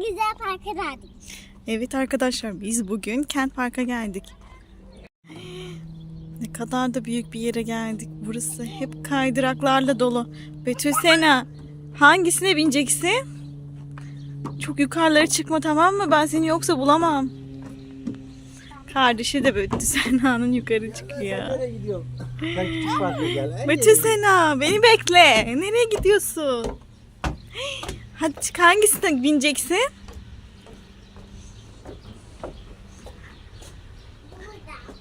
güzel parka geldik. Evet arkadaşlar biz bugün Kent Park'a geldik. Ne kadar da büyük bir yere geldik. Burası hep kaydıraklarla dolu. Betül Sena hangisine bineceksin? Çok yukarılara çıkma tamam mı? Ben seni yoksa bulamam. Kardeşi de Betül Sena'nın yukarı çıkıyor. Nereye gidiyorsun? Ben küçük parka gel. Betül Sena beni bekle. Nereye gidiyorsun? Hadi çık hangisine bineceksin?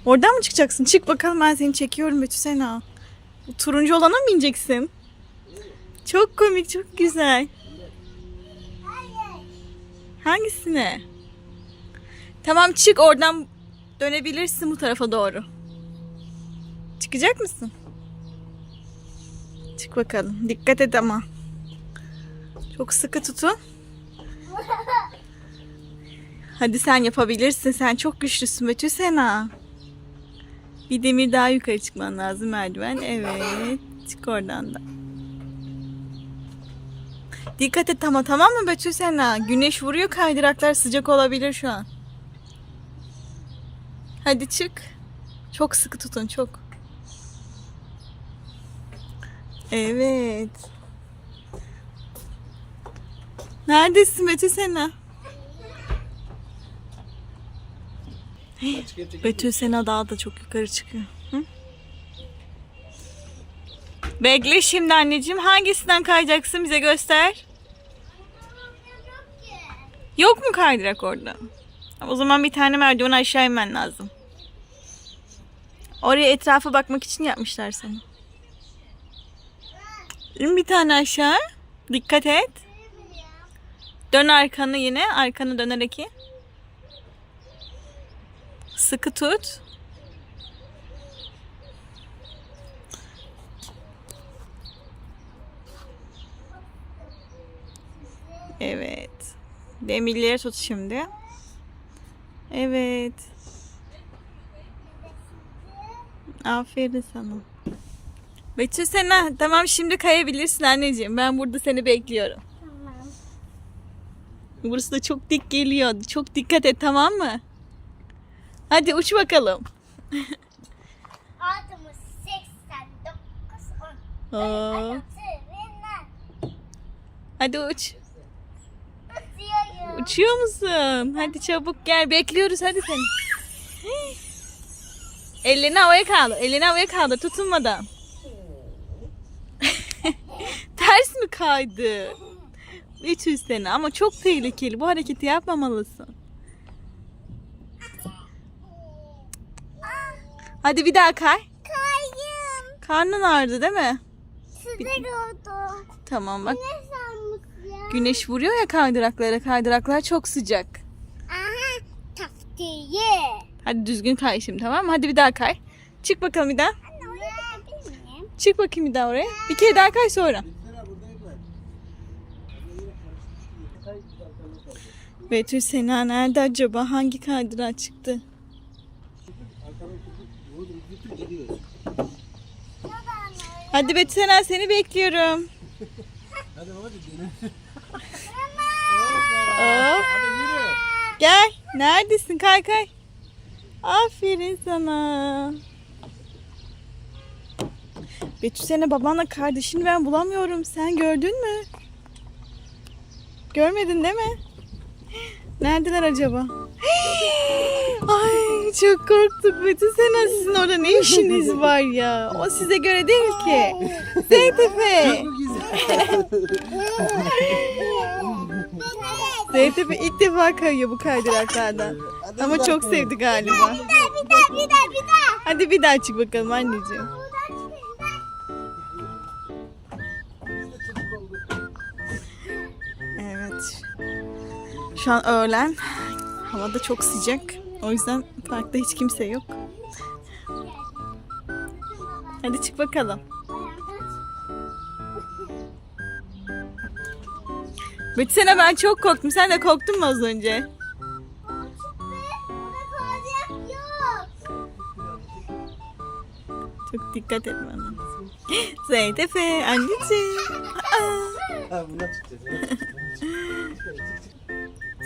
Oradan mı çıkacaksın? Çık bakalım ben seni çekiyorum Betül Sena. Bu turuncu olana mı bineceksin? Çok komik, çok güzel. Hangisine? Tamam çık oradan dönebilirsin bu tarafa doğru. Çıkacak mısın? Çık bakalım. Dikkat et ama. Çok sıkı tutun. Hadi sen yapabilirsin. Sen çok güçlüsün Betül Sena. Bir demir daha yukarı çıkman lazım merdiven. Evet. Çık oradan da. Dikkat et ama tamam mı Betül Sena? Güneş vuruyor kaydıraklar sıcak olabilir şu an. Hadi çık. Çok sıkı tutun çok. Evet. Neredesin Betül Sena? Betül Sena daha da çok yukarı çıkıyor. Hı? Bekle şimdi anneciğim. Hangisinden kayacaksın bize göster. Yok mu kaydırak orada? O zaman bir tane merdiven aşağı inmen lazım. Oraya etrafa bakmak için yapmışlar sana. Bir tane aşağı. Dikkat et. Dön arkanı yine. Arkanı dönerek in. Sıkı tut. Evet. Demirleri tut şimdi. Evet. Aferin sana. Betül Sena tamam şimdi kayabilirsin anneciğim. Ben burada seni bekliyorum. Burası da çok dik geliyor. Çok dikkat et tamam mı? Hadi uç bakalım. Altımız 89 10. Oo. Ayaklarından Hadi uç. Uçuyorum. Uçuyor musun? Hadi çabuk gel. Bekliyoruz hadi seni. Ellerini havaya kaldır. Ellerini havaya kaldır tutunmadan. Ters mi kaydı? Betül seni ama çok tehlikeli. Bu hareketi yapmamalısın. Hadi bir daha kay. Kayım. Karnın ağrıdı değil mi? Sıcak oldu. Tamam bak. Ne sanmış ya? Güneş vuruyor ya kaydıraklara. Kaydıraklar çok sıcak. Aha. Taftiye. Hadi düzgün kay şimdi tamam mı? Hadi bir daha kay. Çık bakalım bir daha. Anne? Çık bakayım bir daha oraya. Bir kere daha kay sonra. Betül Sena nerede acaba? Hangi kaydırağa çıktı? Hadi Betül Sena seni bekliyorum. Hadi baba dene. Hop. Gel. Neredesin? Kay kay. Aferin sana. Betül Sena babanla kardeşini ben bulamıyorum. Sen gördün mü? Görmedin değil mi? Neredeler acaba? Ay çok korktuk Betül Sena sizin orada ne işiniz var ya? O size göre değil ki. Zeytepe. Zeytepe ilk defa kayıyor bu kaydıraklardan. Ama çok sevdi galiba. Bir daha bir daha bir daha bir daha. Hadi bir daha çık bakalım anneciğim. Şu an öğlen. Havada çok sıcak. O yüzden parkta hiç kimse yok. Hadi çık bakalım. Betsene ben çok korktum. Sen de korktun mu az önce? Çok dikkat etmen lazım. Zeytepe anneciğim. Aa. Ha buna çıkacağız.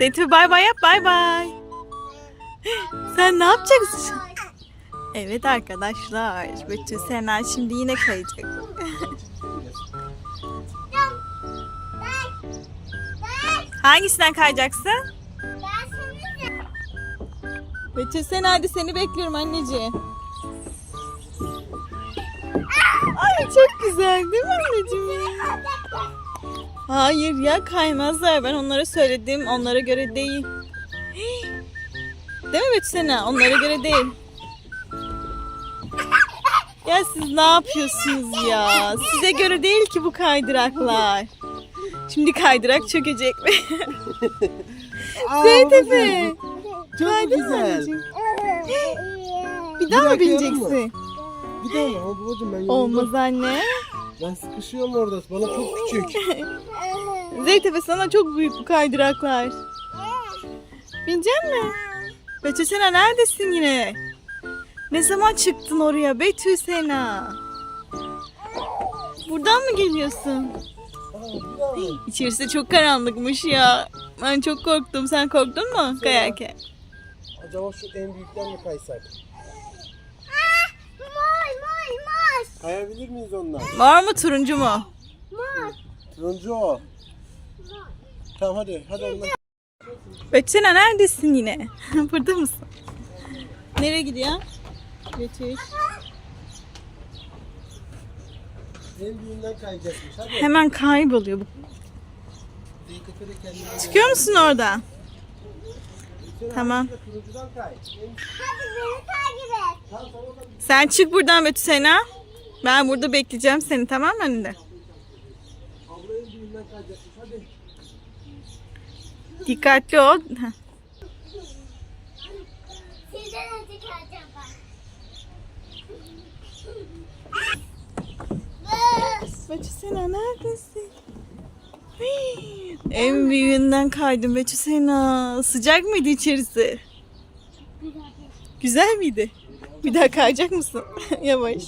Zeytin bay bay yap bay bay. Sen ne yapacaksın? Evet arkadaşlar. Betül Sena şimdi yine kayacak. Hangisinden kayacaksın? Betül Sena hadi seni bekliyorum anneciğim. Ay çok güzel değil mi anneciğim? Hayır ya kaymazlar. Ben onlara söyledim. Onlara göre değil. Değil mi Betül Sena? Onlara göre değil. Ya siz ne yapıyorsunuz ya? Size göre değil ki bu kaydıraklar. Şimdi kaydırak çökecek mi? Zeytepe. Çok Kaydın güzel. Bir daha mı bineceksin? Bir daha mı? Babacığım ben yoruldum. Olmaz anne. Ben sıkışıyorum orada. Bana çok küçük. Zeytepe sana çok büyük bu kaydıraklar. Binecek mi? Betül Sena neredesin yine? Ne zaman çıktın oraya Betül Sena? Buradan mı geliyorsun? İçerisi çok karanlıkmış ya. Ben çok korktum. Sen korktun mu kayarken? Acaba şu en büyükten mi kaysak? Mor, mor, mor, Kayabilir miyiz ondan? Var mı turuncu mu? mor. Turuncu o. Tamam hadi. Hadi. Betül Sena neredesin yine? Burada mısın? Nereye gidiyor? Betül. En büyüğünden kayacakmış. Hadi. Hemen kayboluyor bu. Zeytepe de kendine Çıkıyor musun orada? Tamam. hadi Turuncudan kay. En... Hadi beni takip et. Tamam da Sen çık buradan Betül Sena. Ben burada bekleyeceğim seni tamam mı önünde? abla en büyüğünden kayacakmış. Hadi. Dikkatli ol. Betül Sena neredesin? Hii, En büyüğünden kaydım Sena. Sıcak mıydı içerisi? Güzel miydi? Bir daha kayacak mısın? Yavaş.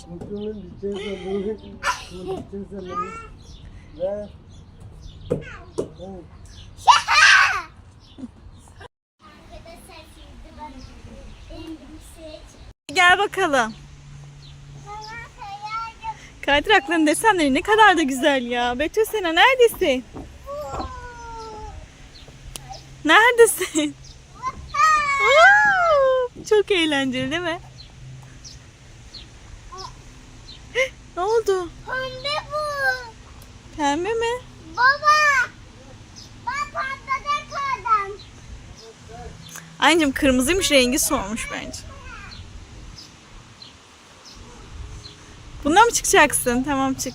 Gel bakalım. Kaydırakların desenleri ne kadar da güzel ya. Betül Sena neredesin? Neredesin? Çok eğlenceli değil mi? ne oldu? Pembe bu. Pembe mi? Baba. Anneciğim kırmızıymış rengi solmuş bence. Bundan mı çıkacaksın? Tamam çık.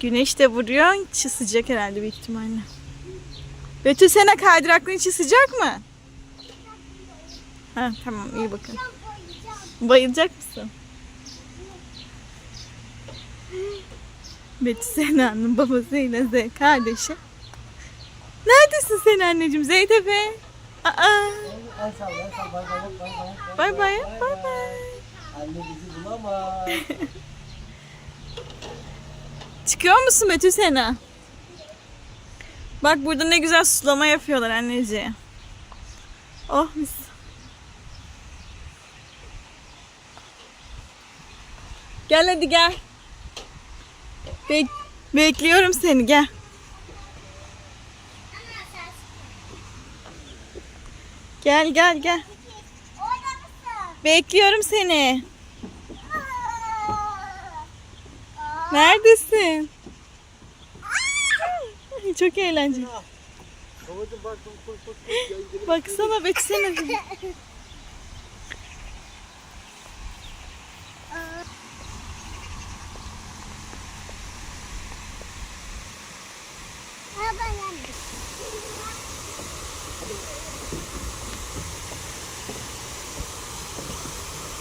Güneş de vuruyor. İçi sıcak herhalde büyük ihtimalle. Betül sana kaydıraklığın içi sıcak mı? Ha, tamam iyi bakın. Bayılacak mısın? Betül Sena'nın babasıyla Z kardeşi. Neredesin sen anneciğim Zeytepe? Aa. Bay bay, bay bay. Anne bizi bulamaz. Çıkıyor musun Betül Sena? Bak burada ne güzel sulama yapıyorlar anneciğim. Oh mis. Gel hadi gel. Bek bekliyorum seni gel. Gel gel gel. Bekliyorum seni. Neredesin? Çok eğlenceli. Baksana baksana.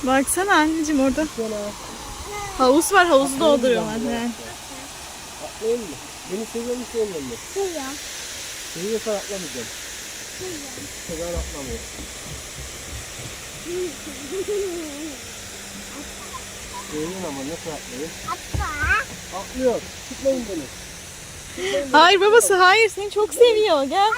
Baksana anneciğim orada. Havuz var havuzu dolduruyorlar. Yani. Atlayayım mı? Beni seviyor musun sevmiyor musun? Suya. Seviyorsan atlamayacağım. Seviyor atlamıyor. Seviyorsun ama nasıl atlayayım? Atla. Atlıyor. Tutmayın beni. Hayır babası hayır seni çok seviyor gel.